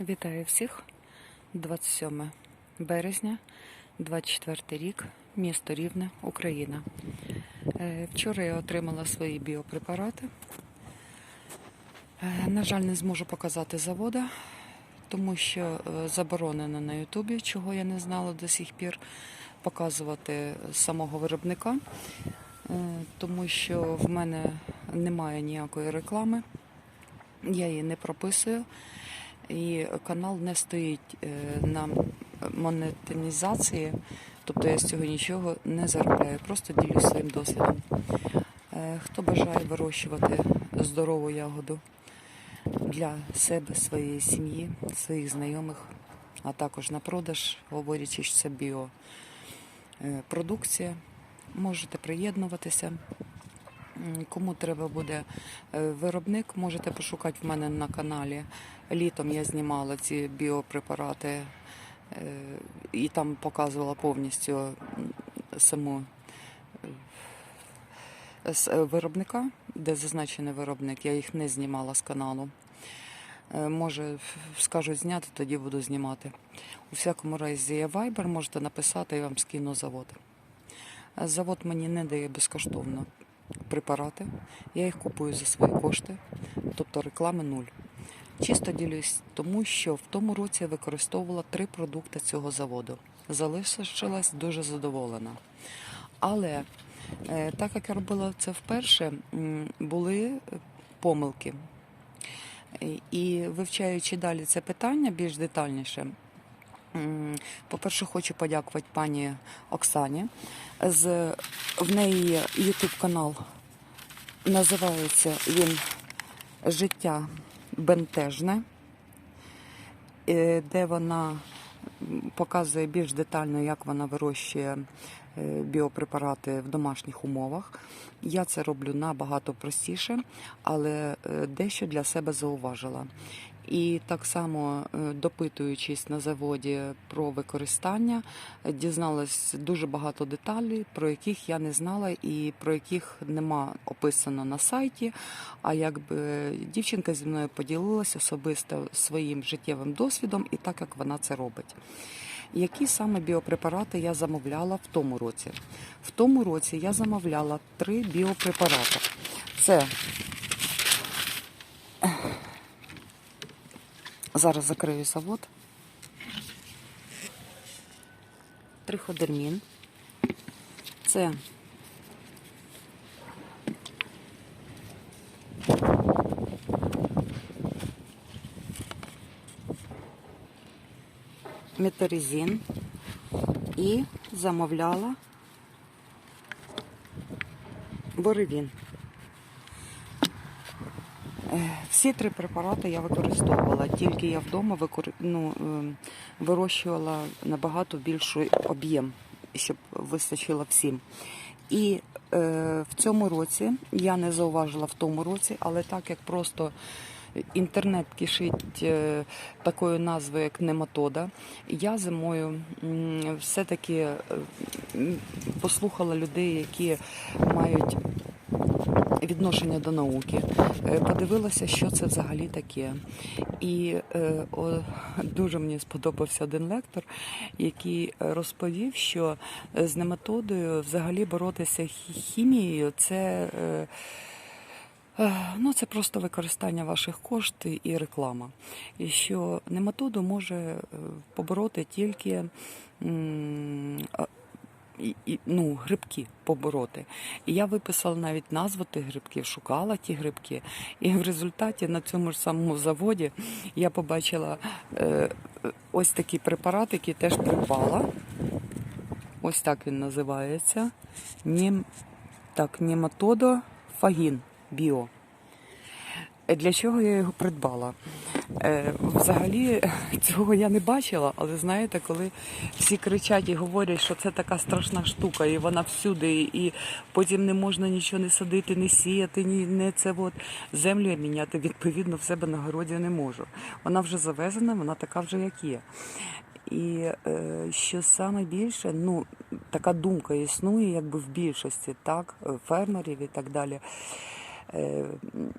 Вітаю всіх. 27 березня, 24 рік, місто Рівне, Україна. Е, Вчора я отримала свої біопрепарати. Е, На жаль, не зможу показати завода, тому що е, заборонено на Ютубі, чого я не знала до сих пір, показувати самого виробника, тому що в мене немає ніякої реклами, я її не прописую. І канал не стоїть е, на монетизації, тобто я з цього нічого не заробляю, просто ділюсь своїм досвідом. Е, Хто бажає вирощувати здорову ягоду для себе, своєї сім'ї, своїх знайомих, а також на продаж, говорячи, що це біопродукція, можете приєднуватися. Кому треба буде е, виробник, можете пошукати в мене на каналі. Літом я знімала ці біопрепарати е, і там показувала повністю саму е, виробника, де зазначений виробник. Я їх не знімала з каналу. Може, скажуть зняти, тоді буду знімати. У всякому разі, є Viber, можете написати, я вам скину завод. Завод мені не дає безкоштовно препарати. Я їх купую за свої кошти, тобто реклами нуль. Чисто ділюсь тому, що в тому році я використовувала три продукти цього заводу. Залишилась дуже задоволена. Але е, так як я робила це вперше, були помилки. І- вивчаючи далі це питання більш детальніше, по-перше, хочу подякувати пані Оксані. З, в неї YouTube канал. Називається він Життя бентежне, е, де вона показує більш детально, як вона вирощує е, біопрепарати в домашніх умовах. Я це роблю набагато простіше, але е, дещо для себе зауважила. І так само, е, допитуючись на заводі про використання, дізналась дуже багато деталей, про яких я не знала і про яких нема описано на сайті. А якби дівчинка зі мною поділилася особисто своїм життєвим досвідом і так як вона це робить. Які саме біопрепарати я замовляла в тому році? В тому році я замовляла три біопрепарати. Це зараз закрию завод. Триходермін. Це метаризин і замовляла боревін. Е, Всі три препарати я використовувала, тільки я вдома викор... ну, е, вирощувала набагато більший об'єм, щоб вистачило всім. І е, в цьому році я не зауважила в тому році, але так як просто інтернет кишить е, такою назвою, як нематода, я зимою все-таки е, послухала людей, які мають відношення до науки, е, подивилася, що це взагалі таке. І е, о, дуже мені сподобався один лектор, який розповів, що е, з нематодою взагалі боротися хімією це. Ну, це просто використання ваших коштів і реклама. І що нематоду може побороти тільки ну, грибки побороти. І я виписала навіть назву тих грибків, шукала ті грибки. І в результаті на цьому ж самому заводі я побачила е, ось такий препарат, який теж придбала. Ось так він називається. Нім... Так, нематодо фагін біо. Для чого я його придбала? Е, взагалі цього я не бачила, але знаєте, коли всі кричать і говорять, що це така страшна штука, і вона всюди, і потім не можна нічого не садити, не сіяти, ні не це от землю я міняти відповідно в себе на городі не можу. Вона вже завезена, вона така вже як є. І е, що саме більше, ну така думка існує, якби в більшості, так, фермерів і так далі. Е,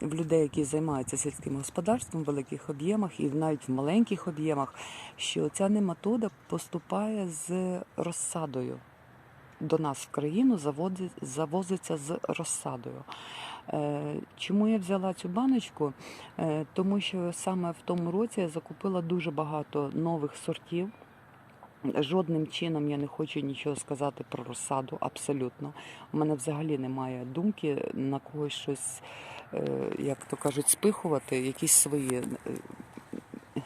в людей, які займаються сільським господарством в великих об'ємах і навіть в маленьких об'ємах, що ця нематода поступає з розсадою. До нас в країну завозиться з розсадою. Е, Чому я взяла цю баночку? Е, Тому що саме в тому році я закупила дуже багато нових сортів. Жодним чином я не хочу нічого сказати про розсаду, абсолютно. У мене взагалі немає думки на когось щось, е, як то кажуть, спихувати, якісь свої, е,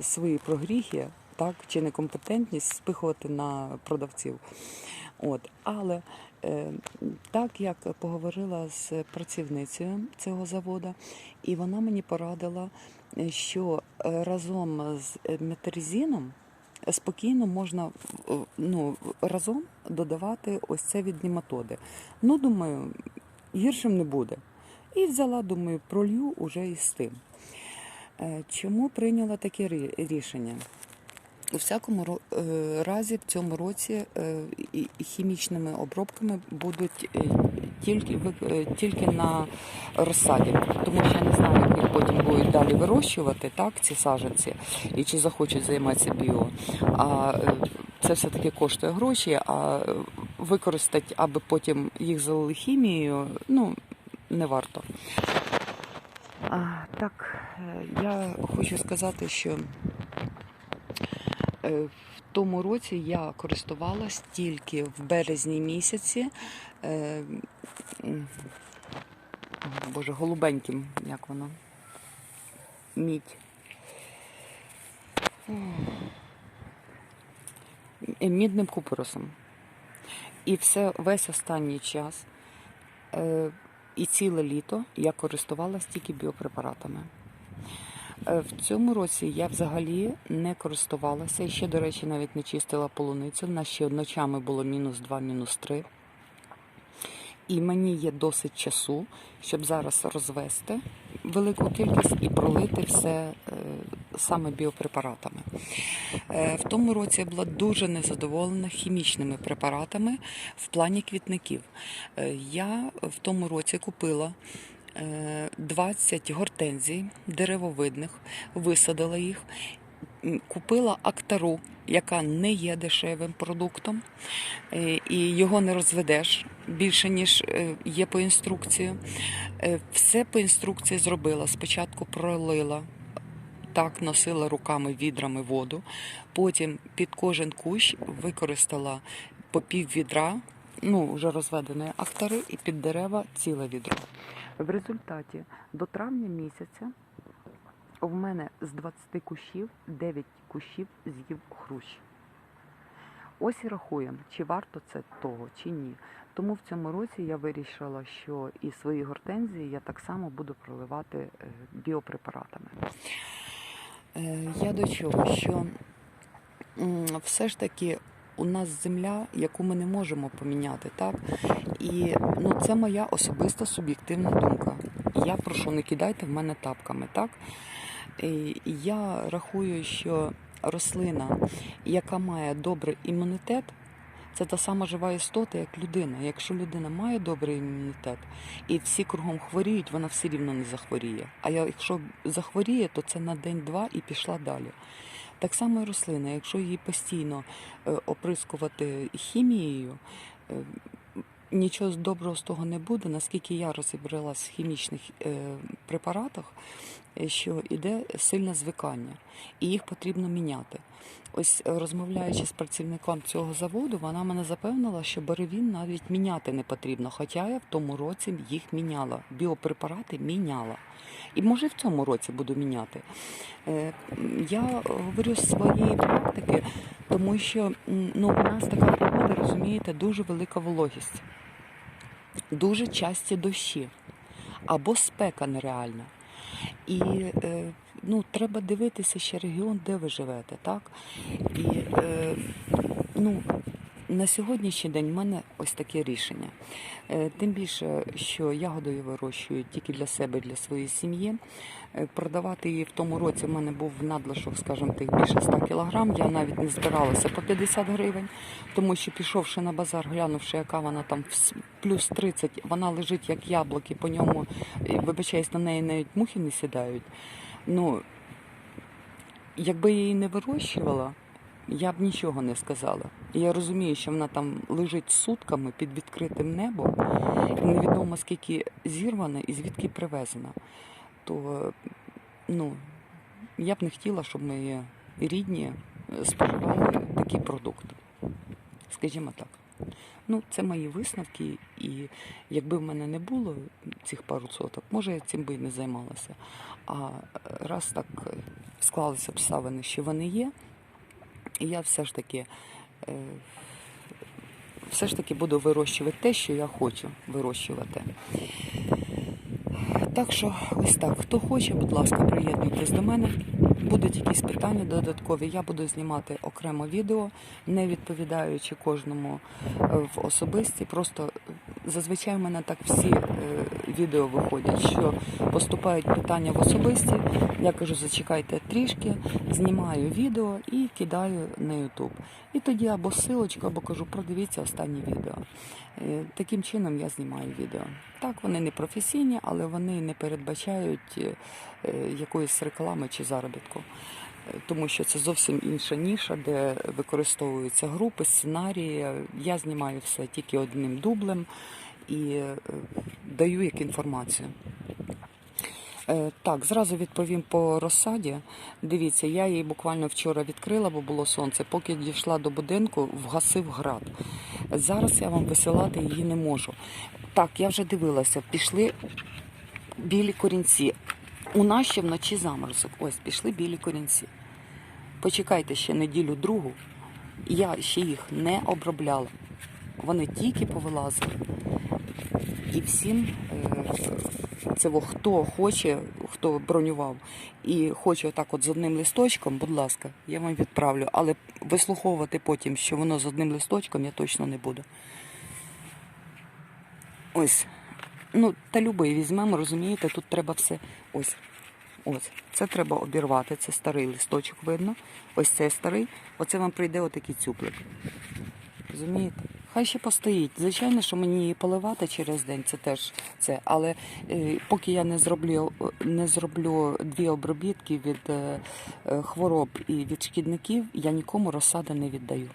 свої прогріхи, так, чи некомпетентність спихувати на продавців. От. Але е, так як поговорила з працівницею цього заводу, і вона мені порадила, що разом з метарізином спокійно можна е, ну, разом додавати ось це від нематоди. Ну, думаю, гіршим не буде. І взяла, думаю, пролью уже із тим. Е, Чому прийняла таке рішення? У всякому е, разі в цьому році е, хімічними обробками будуть е, тільки, тільки на розсаді, тому що я не знаю, як їх потім будуть далі вирощувати, так, ці саджанці, і чи захочуть займатися біо. А це все-таки коштує гроші, а використати, аби потім їх залили хімією, ну, не варто. А, так, я хочу сказати, що В тому році я користувалась тільки в березні місяці. е, Боже, голубеньким, як воно? Мідь. Е, Мідним купоросом. І все весь останній час е, і ціле літо я користувалась тільки біопрепаратами. Е, В цьому році я взагалі не користувалася. І ще, до речі, навіть не чистила полуницю. В нас ще ночами було мінус 2, мінус 3. І мені є досить часу, щоб зараз розвести велику кількість і пролити все е, саме біопрепаратами. Е, В тому році я була дуже незадоволена хімічними препаратами в плані квітників. Я в тому році купила 20 гортензій деревовидних, висадила їх, купила актару, яка не є дешевим продуктом, е, і його не розведеш більше, ніж е, є по інструкції. Е, Все по інструкції зробила. Спочатку пролила. Так, носила руками відрами воду. Потім під кожен кущ використала по пів відра, ну вже розведеної актари, і під дерева ціле відро. В результаті до травня місяця в мене з 20 кущів 9 кущів з'їв хрущ. Ось і рахуємо, чи варто це того, чи ні. Тому в цьому році я вирішила, що і свої гортензії я так само буду проливати е, біопрепаратами. Е, Я до чого? Що все ж таки у нас земля, яку ми не можемо поміняти, так? І ну, це моя особиста суб'єктивна думка. Я прошу, не кидайте в мене тапками, так? І я рахую, що рослина, яка має добрий імунітет, це та сама жива істота, як людина. Якщо людина має добрий імунітет і всі кругом хворіють, вона все рівно не захворіє. А якщо захворіє, то це на день-два і пішла далі. Так само і рослина, якщо її постійно е, оприскувати хімією, е, нічого доброго з того не буде, наскільки я розібралась в хімічних е, препаратах, е, що йде сильне звикання, і їх потрібно міняти. Ось е, розмовляючи з працівником цього заводу, вона мене запевнила, що буревін навіть міняти не потрібно, хоча я в тому році їх міняла. Біопрепарати міняла. І може в цьому році буду міняти. Я говорю з своєї практики, тому що ну, у нас така погода, розумієте, дуже велика вологість, дуже часті дощі або спека нереальна. І е, ну, треба дивитися ще регіон, де ви живете, так? І е, ну, на сьогоднішній день в мене ось таке рішення. Е, Тим більше, що ягоду я вирощую тільки для себе, для своєї сім'ї. Е, Продавати її в тому році в мене був надлишок, скажімо, тих більше 100 кілограм. Я навіть не збиралася по 50 гривень, тому що пішовши на базар, глянувши, яка вона там плюс 30, вона лежить як яблуки, по ньому, е, вибачаюсь, на неї навіть мухи не сідають. Ну, якби я її не вирощувала, я б нічого не сказала. Я розумію, що вона там лежить сутками під відкритим небом, невідомо скільки зірвана і звідки привезена. То ну, я б не хотіла, щоб мої рідні споживали такий продукт. Скажімо так. Ну, це мої висновки, і якби в мене не було цих пару соток, може я цим би і не займалася. А раз так склалися обставини, що вони є, і я все ж таки е, все ж таки буду вирощувати те, що я хочу вирощувати. Так що ось так. Хто хоче, будь ласка, приєднуйтесь до мене. Будуть якісь питання додаткові. Я буду знімати окремо відео, не відповідаючи кожному е, в особисті. Просто зазвичай в мене так всі е, відео виходять, що поступають питання в особисті. Я кажу, зачекайте трішки, знімаю відео і кидаю на YouTube. І тоді або силочку, або кажу, продивіться останнє відео. Е, Таким чином я знімаю відео. Так, вони не професійні, але вони не передбачають е, якоїсь реклами чи заробітку. Тому що це зовсім інша ніша, де використовуються групи, сценарії. Я знімаю все тільки одним дублем і е, даю як інформацію. Е, Так, зразу відповім по розсаді. Дивіться, я її буквально вчора відкрила, бо було сонце. Поки дійшла до будинку, вгасив град. Зараз я вам висилати її не можу. Так, я вже дивилася, пішли білі корінці. У нас ще вночі заморозок. Ось пішли білі корінці. Почекайте ще неділю другу. Я ще їх не обробляла. Вони тільки повилазили. І всім е, це хто хоче, хто бронював і хоче отак от з одним листочком, будь ласка, я вам відправлю. Але вислуховувати потім, що воно з одним листочком, я точно не буду. Ось. Ну, та любий візьмемо, розумієте, тут треба все. Ось. Ось. Це треба обірвати. Це старий листочок видно. Ось це старий. Оце вам прийде отакий цюплик. Розумієте? Хай ще постоїть. Звичайно, що мені її поливати через день, це теж це. Але е, поки я не зроблю, не зроблю дві обробітки від е, е, хвороб і від шкідників, я нікому розсади не віддаю.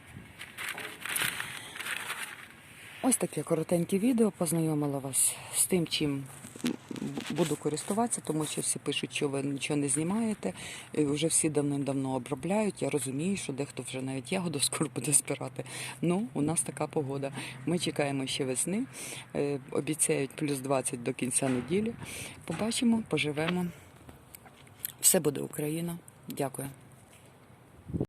Ось таке коротеньке відео познайомила вас з тим, чим буду користуватися, тому що всі пишуть, що ви нічого не знімаєте. І Вже всі давним-давно обробляють. Я розумію, що дехто вже навіть ягоду скоро буде збирати. Ну, у нас така погода. Ми чекаємо ще весни. Е, Обіцяють плюс 20 до кінця неділі. Побачимо, поживемо. Все буде Україна. Дякую.